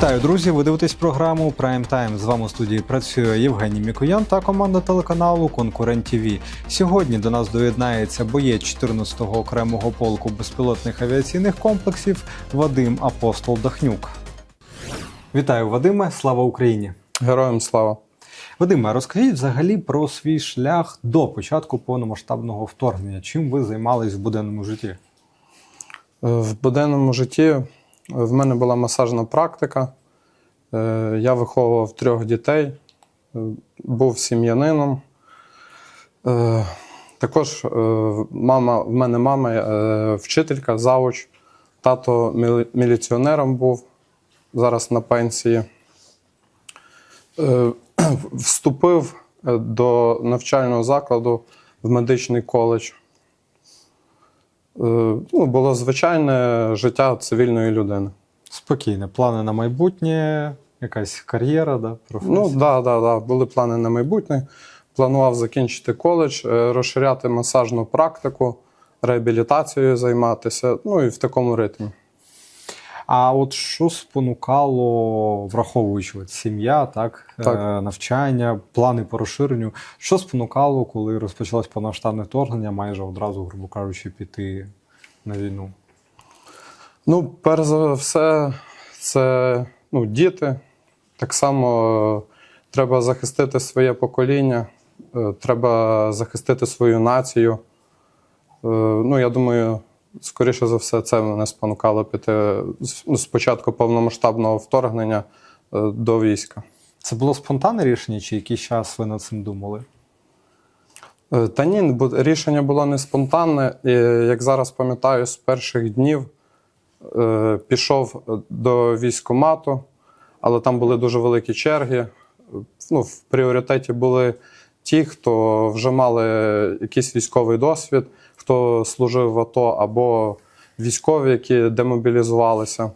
Вітаю, друзі! Ви дивитесь програму Prime Time. З вами у студії працює Євгеній Мікоян та команда телеканалу Конкурент ТВ. Сьогодні до нас доєднається боєць 14-го окремого полку безпілотних авіаційних комплексів Вадим Апостол Дахнюк. Вітаю, Вадиме! Слава Україні! Героям слава. Вадиме, розкажіть взагалі про свій шлях до початку повномасштабного вторгнення. Чим ви займались в буденному житті? Е, В буденному житті в мене була масажна практика. Е, Я виховував трьох дітей, е, був сім'янином. Е, Також мама, в мене мама вчителька, завуч, тато міліціонером був, зараз на пенсії. Вступив до навчального закладу в медичний коледж. Е, Ну, було звичайне життя цивільної людини. Спокійне, плани на майбутнє, якась кар'єра, да, професія? Ну, да, да, да. Були плани на майбутнє. Планував закінчити коледж, е, розширяти масажну практику, реабілітацією займатися, ну і в такому ритмі. А от що спонукало, враховуючи от сім'я, так, Так. Е, навчання, плани по розширенню, що спонукало, коли розпочалось повноштабне вторгнення, майже одразу, грубо кажучи, піти на війну? Ну, перш за все, це ну, діти. Так само е, треба захистити своє покоління, е, треба захистити свою націю. Ну, я думаю, скоріше за все, це мене спонукало піти з- ну, початку повномасштабного вторгнення е, до війська. Це було спонтанне рішення, чи якийсь час ви над цим думали? Е, Та ні, рішення було не спонтанне. І, як зараз пам'ятаю, з перших днів е, пішов до військкомату, але там були дуже великі черги. Ну, в пріоритеті були ті, хто вже мали якийсь військовий досвід, хто служив в АТО, або військові, які демобілізувалися.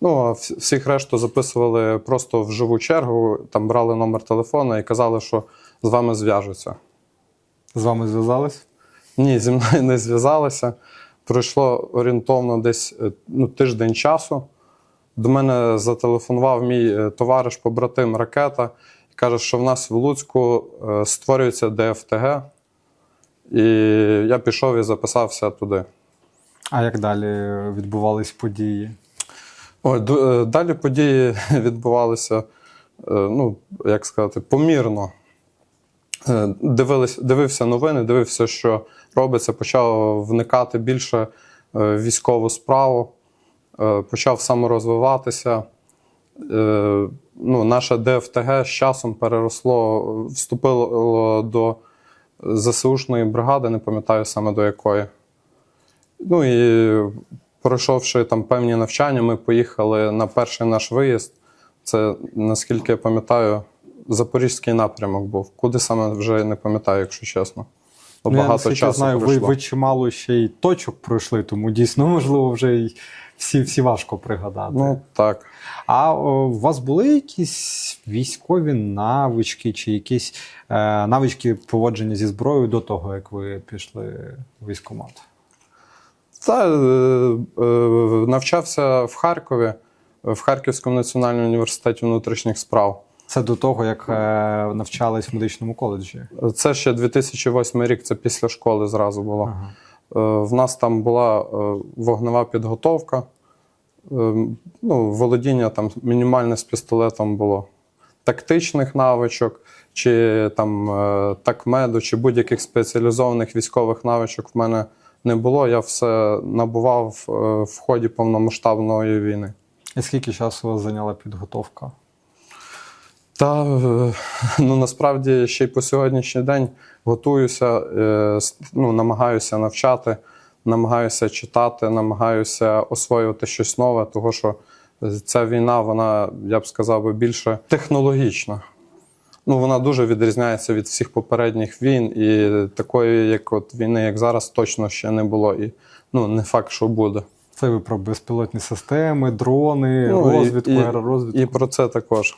Ну, а всіх решту записували просто в живу чергу, там брали номер телефона і казали, що з вами зв'яжуться. З вами зв'язались? Ні, зі мною не зв'язалися. Пройшло орієнтовно десь е, ну, тиждень часу. До мене зателефонував мій е, товариш, побратим ракета, каже, що в нас в Луцьку е, створюється ДФТГ. І я пішов і записався туди. А як далі відбувались події? Ой, е, далі події відбувалися, е, ну, як сказати, помірно. Дивились, дивився новини, дивився, що робиться, почав вникати більше в військову справу, почав саморозвиватися. Е, Ну, наше ДФТГ з часом переросло, вступило до ЗСУшної бригади, не пам'ятаю саме до якої. Ну і пройшовши там певні навчання, ми поїхали на перший наш виїзд. Це, наскільки я пам'ятаю, запорізький напрямок був. Куди саме вже не пам'ятаю, якщо чесно. Ну, я, багато наскільки часу знаю, ви, ви чимало ще й точок пройшли, тому дійсно, можливо, вже й всі, всі важко пригадати. Ну так. А о, у вас були якісь військові навички чи якісь е, навички поводження зі зброєю до того, як ви пішли в військкомат? Та, е, е, навчався в Харкові, в Харківському національному університеті внутрішніх справ. Це до того, як е, навчались в медичному коледжі. Це ще 2008 рік, це після школи зразу було. Ага. Е, В нас там була е, вогнева підготовка, ну, володіння там мінімальне з пістолетом було. Тактичних навичок, чи там такмеду, чи будь-яких спеціалізованих військових навичок в мене не було. Я все набував в ході повномасштабної війни. І скільки часу у вас зайняла підготовка? Та е, ну насправді ще й по сьогоднішній день готуюся, е, ну, намагаюся навчати, намагаюся читати, намагаюся освоювати щось нове, тому що ця війна, вона, я б сказав, би, більше технологічна. Ну, вона дуже відрізняється від всіх попередніх війн, і такої, як от війни, як зараз, точно ще не було. І ну, не факт, що буде. Це ви про безпілотні системи, дрони, Ну, розвідку, і- аеророзвідку. І про це також.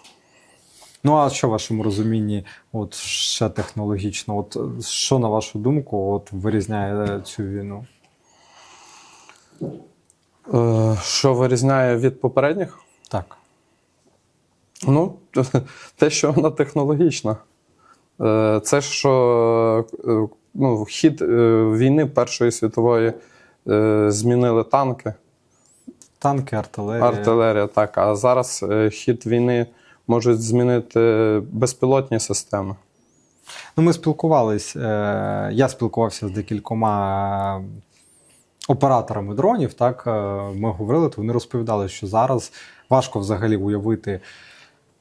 Ну а що в вашому розумінні, от ще технологічно, от що на вашу думку, от вирізняє цю війну? Е, що вирізняє від попередніх? Так. Ну, те, що вона технологічна. Е, Це що е, ну, хід війни Першої світової е, змінили танки, Танки, артилерія. артилерія, так. А зараз хід війни можуть змінити безпілотні системи. Ну, ми спілкувались. е, Я спілкувався з декількома е, операторами дронів. Так, е, ми говорили, то вони розповідали, що зараз важко взагалі уявити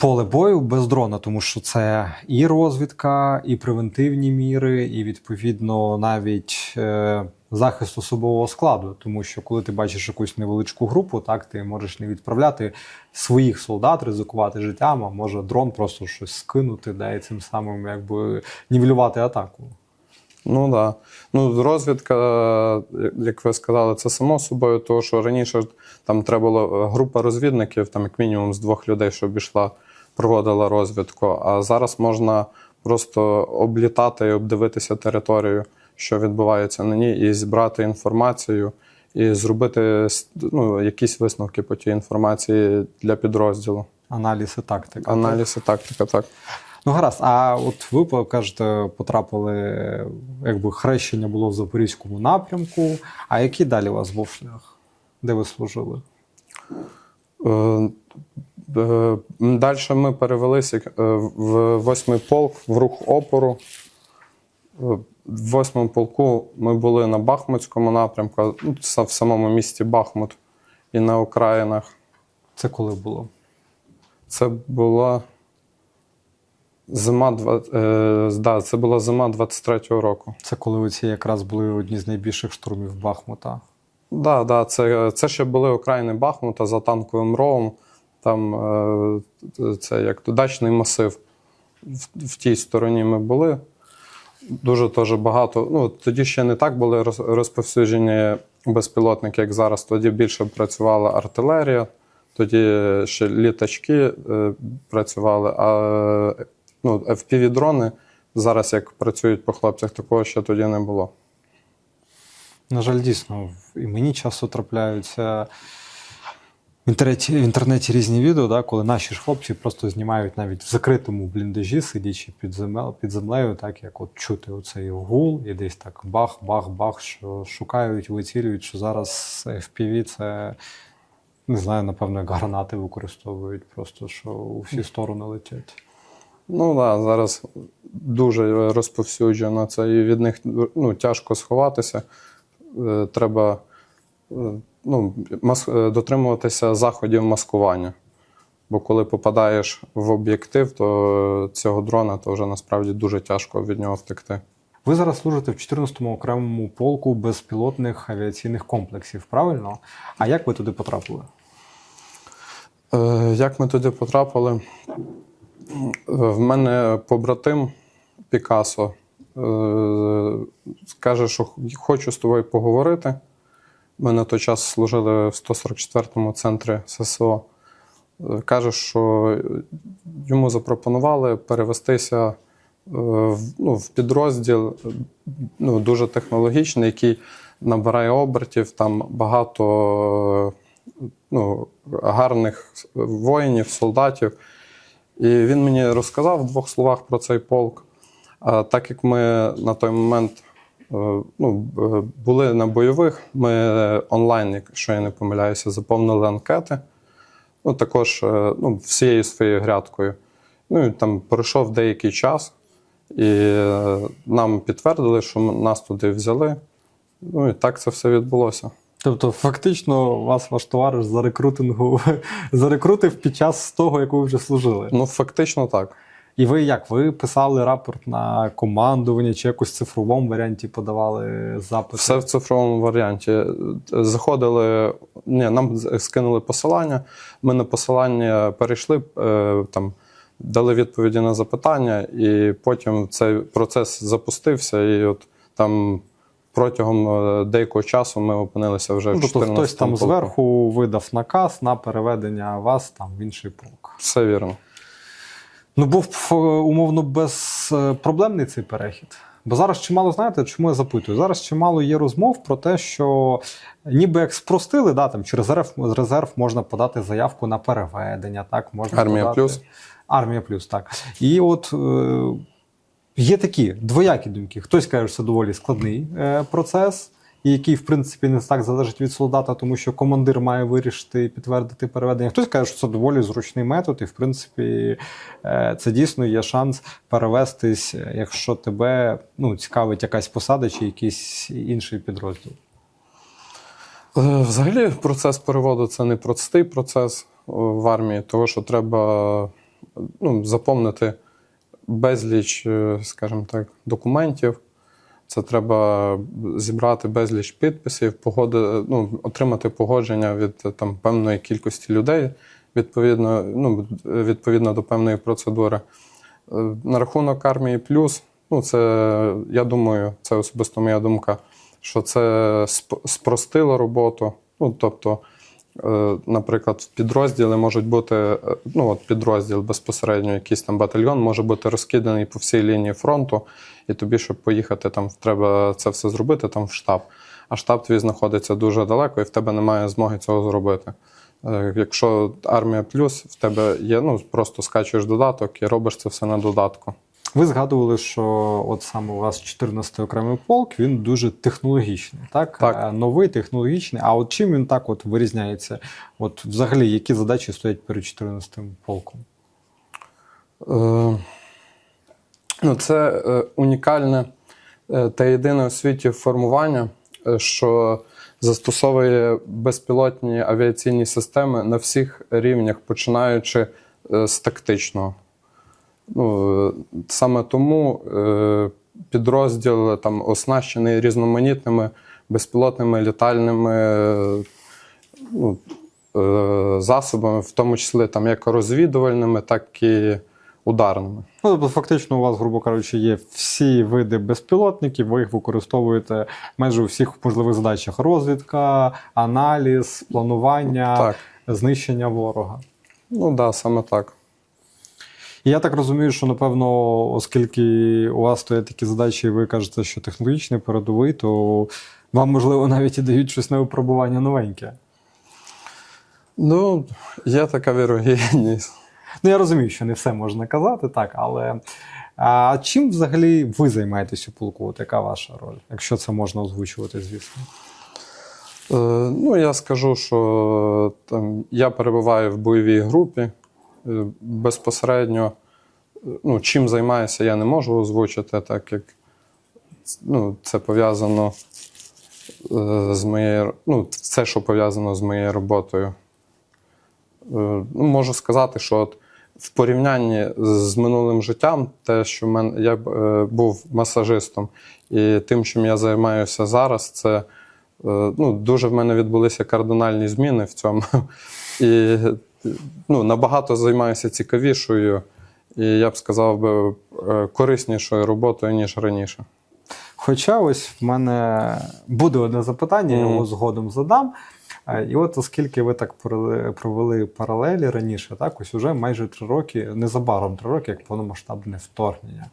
поле бою без дрона, тому що це і розвідка, і превентивні міри, і відповідно навіть е, захист особового складу. Тому що коли ти бачиш якусь невеличку групу, так ти можеш не відправляти своїх солдат, ризикувати життям, а може дрон просто щось скинути, да, і цим самим якби нівелювати атаку. Ну. Да. Ну, розвідка, як ви сказали, це само собою, тому що раніше там треба було е, група розвідників, там як мінімум з двох людей, щоб йшла, проводила розвідку. А зараз можна просто облітати і обдивитися територію, що відбувається на ній, і зібрати інформацію, і зробити ну, якісь висновки по тій інформації для підрозділу. Аналіз і тактика. Аналіз і тактика, так. Ну гаразд, а от ви кажете, потрапили, якби хрещення було в Запорізькому напрямку. А який далі у вас був шлях? Де ви служили? Далі ми перевелися е, в восьмий полк в рух опору. Е, В восьмому полку ми були на Бахмутському напрямку, ну, в самому місті Бахмут і на окраїнах. Це коли було? Це була зима, е, да, це була зима 23-го року. Це коли оці якраз були одні з найбільших штурмів Бахмута. Да, да, це, це ще були окраїни Бахмута за танковим ровом. Там е, це як дачний масив. В, в тій стороні ми були. Дуже теж багато. Ну, тоді ще не так були розповсюджені безпілотники, як зараз. Тоді більше працювала артилерія, тоді ще літачки е, працювали. А ну, FPV-дрони зараз, як працюють по хлопцях, такого ще тоді не було. На жаль, дійсно, і мені часто трапляються в інтернеті, в інтернеті різні відео, да, коли наші ж хлопці просто знімають навіть в закритому бліндажі, сидячи під, земел, під землею, так як от чути оцей гул, і десь так бах-бах-бах, що шукають, вицілюють, що зараз FPV це. Не знаю, напевно, гранати використовують, просто що у всі сторони летять. Ну да, зараз дуже розповсюджено це, і від них ну, тяжко сховатися. Е, Треба е, ну, мас... е, дотримуватися заходів маскування. Бо коли попадаєш в об'єктив, то цього дрона то вже насправді дуже тяжко від нього втекти. Ви зараз служите в 14-му окремому полку безпілотних авіаційних комплексів, правильно? А як ви туди потрапили? Е, Як ми туди потрапили? Е, В мене побратим Пікасо е, каже, що хочу з тобою поговорити. Ми на той час служили в 144-му центрі ССО. Е, Каже, що йому запропонували перевестися е, в, ну, в підрозділ ну, дуже технологічний, який набирає обертів, там багато е, ну, гарних воїнів, солдатів. І він мені розказав в двох словах про цей полк. А так як ми на той момент ну, е, були на бойових, ми онлайн, якщо я не помиляюся, заповнили анкети. Ну, також е, ну, всією своєю грядкою. Ну і там пройшов деякий час, і е, нам підтвердили, що нас туди взяли. Ну і так це все відбулося. Тобто, фактично, вас ваш товариш за рекрутингу зарекрутив під час того, як ви вже служили. Ну, фактично так. І ви як? Ви писали рапорт на командування чи якось в цифровому варіанті подавали запит? Все в цифровому варіанті. Заходили, ні, нам скинули посилання. Ми на посилання перейшли, е, там, дали відповіді на запитання, і потім цей процес запустився, і от там протягом е, деякого часу ми опинилися вже Ну, в тобто хтось там зверху видав наказ на переведення вас там в інший полк. Все вірно. Ну, був е, умовно безпроблемний цей перехід. Бо зараз чимало, знаєте, чому я запитую? Зараз чимало є розмов про те, що ніби як спростили, да, там, через резерв, резерв можна подати заявку на переведення, так, можна Армія подати... плюс. Армія плюс, так. І от е, є такі двоякі думки. Хтось каже, що це доволі складний е, процес, і який, в принципі, не так залежить від солдата, тому що командир має вирішити і підтвердити переведення. Хтось каже, що це доволі зручний метод, і в принципі е, це дійсно є шанс перевестись, е, якщо тебе ну, цікавить якась посада чи якийсь інший підрозділ. Е, Взагалі, процес переводу це не простий процес в армії, тому що треба ну, заповнити безліч, скажімо так, документів. Це треба зібрати безліч підписів, погоди, ну, отримати погодження від там, певної кількості людей відповідно, ну, відповідно до певної процедури. Е, На рахунок армії плюс, ну, це, я думаю, це особисто моя думка, що це спростило роботу. Ну, тобто, наприклад, в підрозділи можуть бути, е, ну, от підрозділ безпосередньо, якийсь там батальйон може бути розкиданий по всій лінії фронту, і тобі, щоб поїхати, там треба це все зробити там в штаб. А штаб твій знаходиться дуже далеко, і в тебе немає змоги цього зробити. Е, Якщо армія плюс, в тебе є, ну просто скачуєш додаток і робиш це все на додатку. Ви згадували, що от саме у вас 14-й окремий полк, він дуже технологічний, так? Так. Е, Новий, технологічний. А от чим він так от вирізняється? От взагалі, які задачі стоять перед 14-м полком? Е, ну, це е, унікальне е, та єдине у світі формування, е, що застосовує безпілотні авіаційні системи на всіх рівнях, починаючи е, з тактичного. Ну, е, саме тому е, підрозділ там, оснащений різноманітними безпілотними літальними е, ну, е, засобами, в тому числі там, як розвідувальними, так і ударними. Ну, тобто, фактично, у вас, грубо кажучи, є всі види безпілотників, ви їх використовуєте майже у всіх можливих задачах: розвідка, аналіз, планування, Так. знищення ворога. Ну так, да, саме так. І я так розумію, що напевно, оскільки у вас стоять такі задачі, і ви кажете, що технологічний передовий, то вам, можливо, навіть і дають щось на випробування новеньке. Ну, є така вірогідність. Ну, я розумію, що не все можна казати, так, але а чим взагалі ви займаєтесь у полку? От яка ваша роль, якщо це можна озвучувати, звісно? Е, ну, я скажу, що там, я перебуваю в бойовій групі. Е, Безпосередньо, е, ну, чим займаюся, я не можу озвучити, так як ну, це пов'язано е, з моєю, ну, все, що пов'язано з моєю роботою. Ну, можу сказати, що от в порівнянні з минулим життям, те, що в мене, я був масажистом, і тим, чим я займаюся зараз, це ну, дуже в мене відбулися кардинальні зміни в цьому. І ну, набагато займаюся цікавішою, і я б сказав би, е, кориснішою роботою, ніж раніше. Хоча ось в мене буде одне запитання, я його згодом задам. Е, І от оскільки ви так провели- паралелі раніше, так ось уже майже три роки, незабаром три роки, як повномасштабне вторгнення.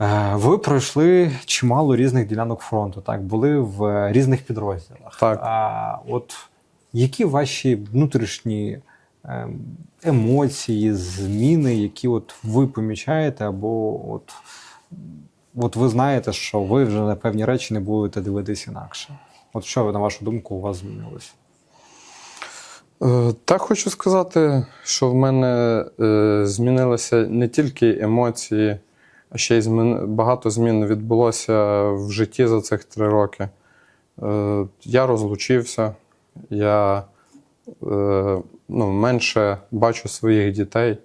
Е, Ви пройшли чимало різних ділянок фронту, так, були в різних підрозділах. Так. А, от які ваші внутрішні ем, емоції, зміни, які от ви помічаєте, або от, от ви знаєте, що ви вже на певні речі не будете дивитися інакше? От що, на вашу думку, у вас змінилося? Е, Так хочу сказати, що в мене е, змінилися не тільки емоції, а ще й змін... багато змін відбулося в житті за цих три роки. Е, Я розлучився, я е, ну, менше бачу своїх дітей.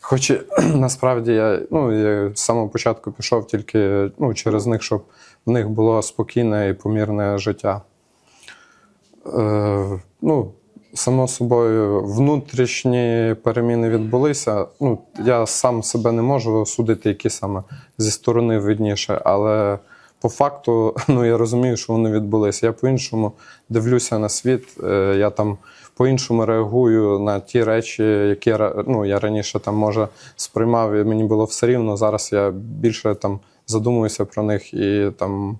Хоч насправді я, ну, я з самого початку пішов тільки ну, через них, щоб в них було спокійне і помірне життя. Е, ну, само собою, внутрішні переміни відбулися. Ну, я сам себе не можу судити, які саме зі сторони видніше, але по факту, ну я розумію, що вони відбулися. Я по-іншому дивлюся на світ, е, я там по-іншому реагую на ті речі, які ну, я раніше там може сприймав, і мені було все рівно. Зараз я більше там задумуюся про них і там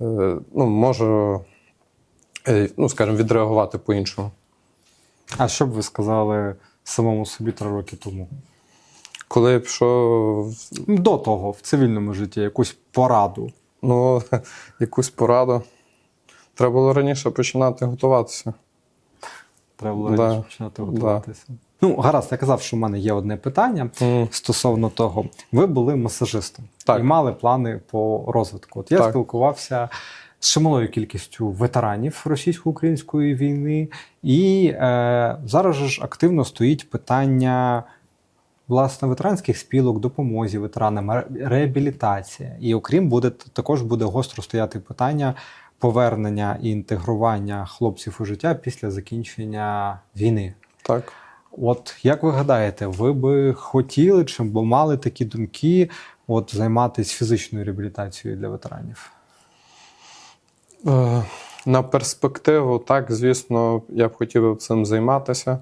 е, ну, можу, е, ну, скажімо, відреагувати по-іншому. А що б ви сказали самому собі три роки тому? Коли я пішов До того, в цивільному житті, якусь пораду. Ну, якусь пораду. Треба було раніше починати готуватися. Треба було Да. раніше починати готуватися. Ну, гаразд, я казав, що в мене є одне питання М. стосовно того. Ви були масажистом Так. і мали плани по розвитку. От я Так. спілкувався з чималою кількістю ветеранів російсько-української війни, і е, зараз же ж активно стоїть питання. Власне, ветеранських спілок, допомозі ветеранам, реабілітація. І окрім буде також буде гостро стояти питання повернення і інтегрування хлопців у життя після закінчення війни. Так. От як ви гадаєте, ви би хотіли чи б мали такі думки от займатися фізичною реабілітацією для ветеранів? Е, На перспективу, так, звісно, я б хотів цим займатися,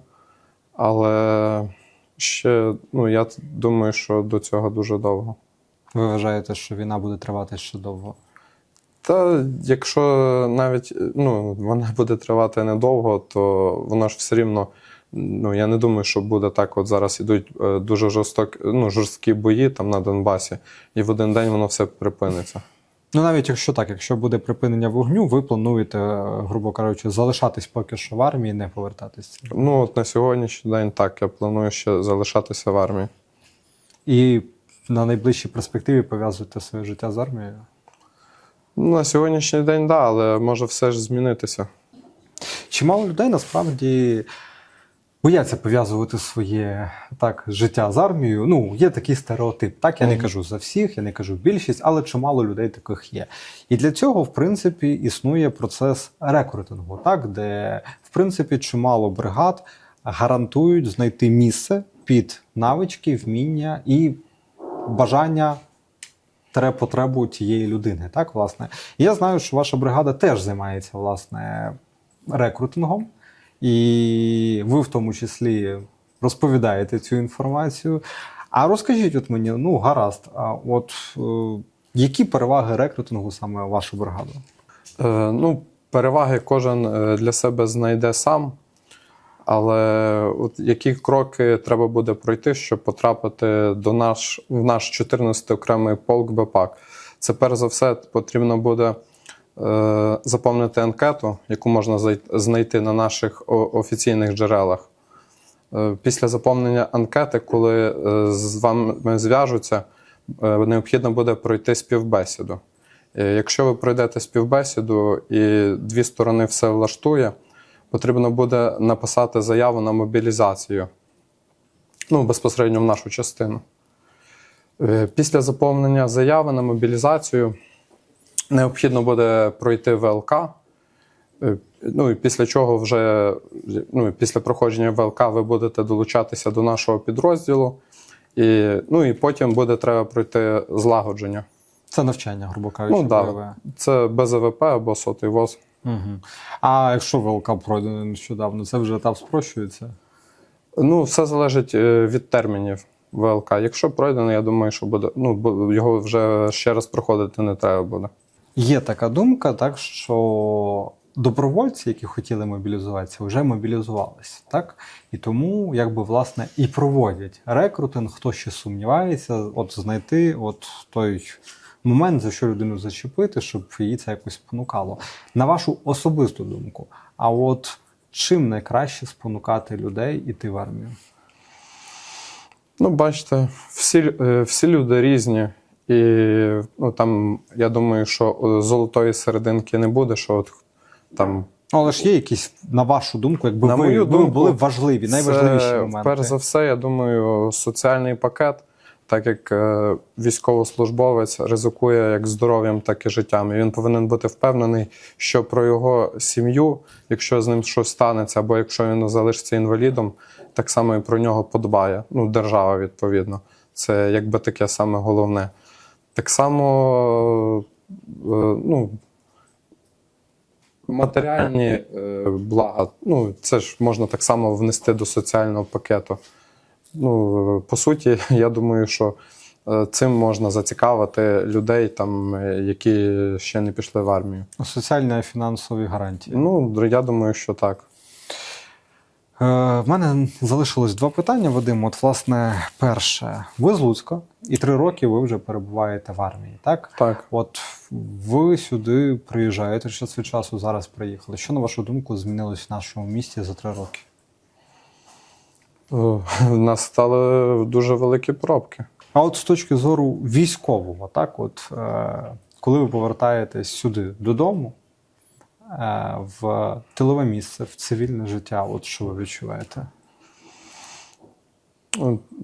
але ще, ну, я думаю, що до цього дуже довго. Ви вважаєте, що війна буде тривати ще довго? Та якщо навіть ну, вона буде тривати недовго, то воно ж все рівно. Ну, я не думаю, що буде так. От зараз ідуть е, дуже жорсток, ну, жорсткі бої там на Донбасі, і в один день воно все припиниться. Ну навіть якщо так, якщо буде припинення вогню, ви плануєте, е, грубо кажучи, залишатись поки що в армії, не повертатись. Ну, от на сьогоднішній день так, я планую ще залишатися в армії. І на найближчій перспективі пов'язуєте своє життя з армією. Ну, на сьогоднішній день, так, да, але може все ж змінитися. Чимало людей насправді бояться пов'язувати своє так, життя з армією. Ну, є такий стереотип. Так, я не кажу за всіх, я не кажу більшість, але чимало людей таких є. І для цього, в принципі, існує процес рекрутингу, так, де, в принципі, чимало бригад гарантують знайти місце під навички, вміння і бажання тере потребу тієї людини. Так, власне. І я знаю, що ваша бригада теж займається власне рекрутингом, і ви в тому числі розповідаєте цю інформацію. А розкажіть от мені, ну гаразд, а от е, які переваги рекрутингу саме вашу бригаду? Е, ну, переваги кожен е, для себе знайде сам. Але от які кроки треба буде пройти, щоб потрапити до наш, в наш 14-й окремий полк БПАК? Це перш за все потрібно буде заповнити анкету, яку можна знайти на наших офіційних джерелах. Е, після заповнення анкети, коли е, з вами зв'яжуться, е, необхідно буде пройти співбесіду. Е, Якщо ви пройдете співбесіду і дві сторони все влаштує, потрібно буде написати заяву на мобілізацію. Ну, безпосередньо в нашу частину. Е, Після заповнення заяви на мобілізацію необхідно буде пройти ВЛК. Е, Ну і після чого вже ну, після проходження ВЛК ви будете долучатися до нашого підрозділу. І, ну і потім буде треба пройти злагодження. Це навчання, грубо кажучи, Ну, да. Це без АВП або сотий ВОЗ. Угу. А якщо ВЛК пройдено нещодавно, це вже етап спрощується? Ну, все залежить е, від термінів ВЛК. Якщо пройдено, я думаю, що буде. Ну, його вже ще раз проходити не треба буде. Є така думка, так що добровольці, які хотіли мобілізуватися, вже мобілізувалися, так? І тому, якби власне, і проводять рекрутинг, хто ще сумнівається, от знайти от той момент, за що людину зачепити, щоб її це якось спонукало. На вашу особисту думку, а от чим найкраще спонукати людей іти в армію? Ну, бачите, всі, е, всі люди різні. І ну, там, я думаю, що е, золотої серединки не буде, що от там Ну, але ж є якісь, на вашу думку, якби На ви, мою ви думку, були важливі, найважливіші Це, моменти. Перш за все, я думаю, соціальний пакет, так як е, військовослужбовець ризикує як здоров'ям, так і життям. І він повинен бути впевнений, що про його сім'ю, якщо з ним щось станеться, або якщо він залишиться інвалідом, так само і про нього подбає. Ну, держава, відповідно. Це якби таке саме головне. Так само ну, матеріальні е, блага, ну, це ж можна так само внести до соціального пакету. Ну, е, по суті, я думаю, що е, цим можна зацікавити людей, там, е, які ще не пішли в армію. Соціальні і фінансові гарантії. Ну, я думаю, що так. Е, в мене залишилось два питання, Вадим. От, власне, перше, ви з Луцька, і три роки ви вже перебуваєте в армії, так? Так. От ви сюди приїжджаєте час від часу, зараз приїхали. Що, на вашу думку, змінилось в нашому місті за три роки? У нас стали дуже великі пробки. А от з точки зору військового, так, от е, коли ви повертаєтесь сюди додому, е, в тилове місце, в цивільне життя, от що ви відчуваєте?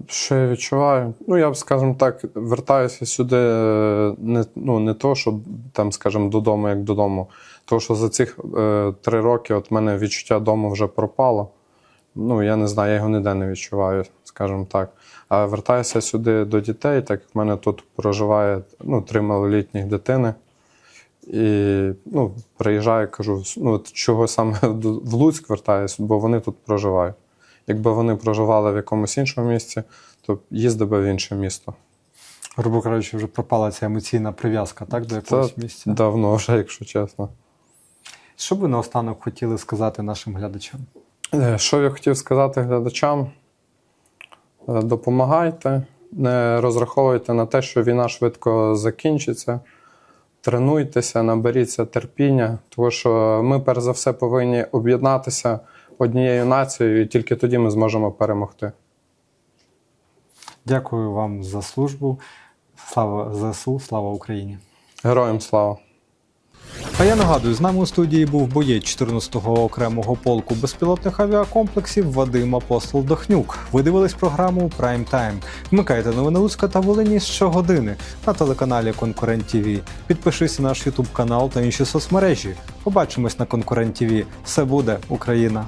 Що я відчуваю? Ну, я б, скажімо так, вертаюся сюди е, не, ну, не то, що там, скажімо, додому, як додому. Тому що за цих е, три роки от мене відчуття дому вже пропало. Ну, я не знаю, я його ніде не відчуваю, скажімо так. А вертаюся сюди до дітей, так як в мене тут проживає ну, три малолітніх дитини. І ну, приїжджаю, кажу, ну, от чого саме в Луцьк вертаюсь, бо вони тут проживають. Якби вони проживали в якомусь іншому місці, то їздив би в інше місто. Грубо кажучи, вже пропала ця емоційна прив'язка, так, до якогось місця. Давно вже, якщо чесно. Що ви наостанок хотіли сказати нашим глядачам? Е, Що я хотів сказати глядачам? Е, Допомагайте, не розраховуйте на те, що війна швидко закінчиться. Тренуйтеся, наберіться терпіння, тому що ми, перш за все, повинні об'єднатися однією нацією, і тільки тоді ми зможемо перемогти. Дякую вам за службу. Слава ЗСУ, слава Україні! Героям слава! А я нагадую, з нами у студії був боєць 14-го окремого полку безпілотних авіакомплексів Вадим Апостол Дохнюк. Ви дивились програму Прайм Тайм. Вмикайте новини Луцька та Волині щогодини на телеканалі Конкурент ТВ. Підпишись на наш Ютуб канал та інші соцмережі. Побачимось на Конкурент ТВ. Все буде Україна!